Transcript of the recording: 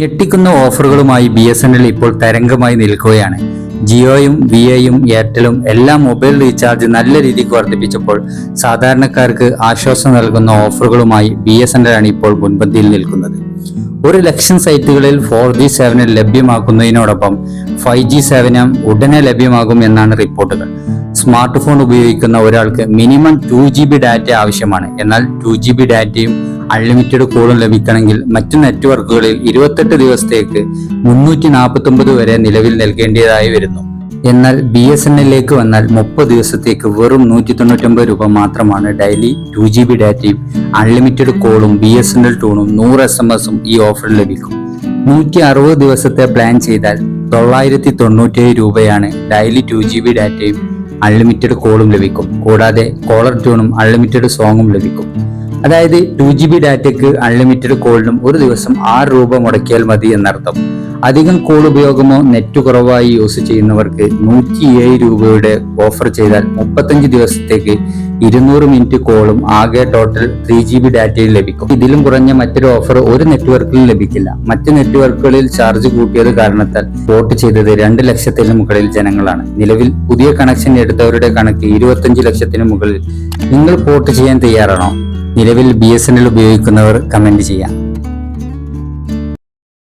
ഞെട്ടിക്കുന്ന ഓഫറുകളുമായി B S N L ഇപ്പോൾ തരംഗമായി നിൽക്കുകയാണ്. ജിയോയും വി ഐയും എയർടെലും എല്ലാം മൊബൈൽ റീചാർജ് നല്ല രീതിക്ക് വർദ്ധിപ്പിച്ചപ്പോൾ സാധാരണക്കാർക്ക് ആശ്വാസം നൽകുന്ന ഓഫറുകളുമായി ബി എസ് എൻ എൽ ആണ് ഇപ്പോൾ മുൻപന്തിയിൽ നിൽക്കുന്നത്. ഒരു ലക്ഷം സൈറ്റുകളിൽ ഫോർ ജി സേവനം ലഭ്യമാക്കുന്നതിനോടൊപ്പം ഫൈവ് ജി സേവനം ഉടനെ ലഭ്യമാകും എന്നാണ് റിപ്പോർട്ടുകൾ. സ്മാർട്ട് ഫോൺ ഉപയോഗിക്കുന്ന ഒരാൾക്ക് minimum two G B data ആവശ്യമാണ്. എന്നാൽ ടു ജി ബി ഡാറ്റയും അൺലിമിറ്റഡ് കോളും ലഭിക്കണമെങ്കിൽ മറ്റ് നെറ്റ്വർക്കുകളിൽ ഇരുപത്തെട്ട് ദിവസത്തേക്ക് മുന്നൂറ്റി നാൽപ്പത്തി വരെ നിലവിൽ നൽകേണ്ടതായി വരുന്നു. എന്നാൽ ബി എസ് എൻ എല്ലിലേക്ക് വന്നാൽ മുപ്പത് ദിവസത്തേക്ക് വെറും നൂറ്റി തൊണ്ണൂറ്റൊമ്പത് രൂപ മാത്രമാണ് ഡെയിലി ടു ജി ബി ഡാറ്റയും അൺലിമിറ്റഡ് കോളും ബി എസ് എൻ എൽ ടൂണും നൂറ് എസ് എം എസും ഈ ഓഫറിൽ ലഭിക്കും. നൂറ്റി അറുപത് ദിവസത്തെ പ്ലാൻ ചെയ്താൽ തൊള്ളായിരത്തി തൊണ്ണൂറ്റേഴ് രൂപയാണ് ഡെയിലി ടു ജി ബി ഡാറ്റയും അൺലിമിറ്റഡ് കോളും ലഭിക്കും. കൂടാതെ കോളർ ട്യൂണും അൺലിമിറ്റഡ് സോങ്ങും ലഭിക്കും. അതായത് ടു ജി ബി ഡാറ്റയ്ക്ക് അൺലിമിറ്റഡ് കോളിനും ഒരു ദിവസം ആറ് രൂപ മുടക്കിയാൽ മതി എന്നർത്ഥം. അധികം കോൾ ഉപയോഗമോ നെറ്റ് കുറവായി യൂസ് ചെയ്യുന്നവർക്ക് നൂറ്റി ഏഴ് രൂപയുടെ ഓഫർ ചെയ്താൽ മുപ്പത്തഞ്ച് ദിവസത്തേക്ക് ഇരുന്നൂറ് മിനിറ്റ് കോളും ആകെ ടോട്ടൽ ത്രീ ജി ബി ഡാറ്റയും ലഭിക്കും. ഇതിലും കുറഞ്ഞ മറ്റൊരു ഓഫർ ഒരു നെറ്റ്വർക്കിലും ലഭിക്കില്ല. മറ്റ് നെറ്റ്വർക്കുകളിൽ ചാർജ് കൂട്ടിയത് കാരണത്താൽ വോട്ട് ചെയ്തത് രണ്ട് ലക്ഷത്തിന് മുകളിൽ ജനങ്ങളാണ്. നിലവിൽ പുതിയ കണക്ഷൻ എടുത്തവരുടെ കണക്ക് ഇരുപത്തഞ്ച് ലക്ഷത്തിന് മുകളിൽ. നിങ്ങൾ പോർട്ട് ചെയ്യാൻ തയ്യാറാണോ? നിലവിൽ ബി എസ് എൻ എൽ ഉപയോഗിക്കുന്നവർ കമന്റ് ചെയ്യാം.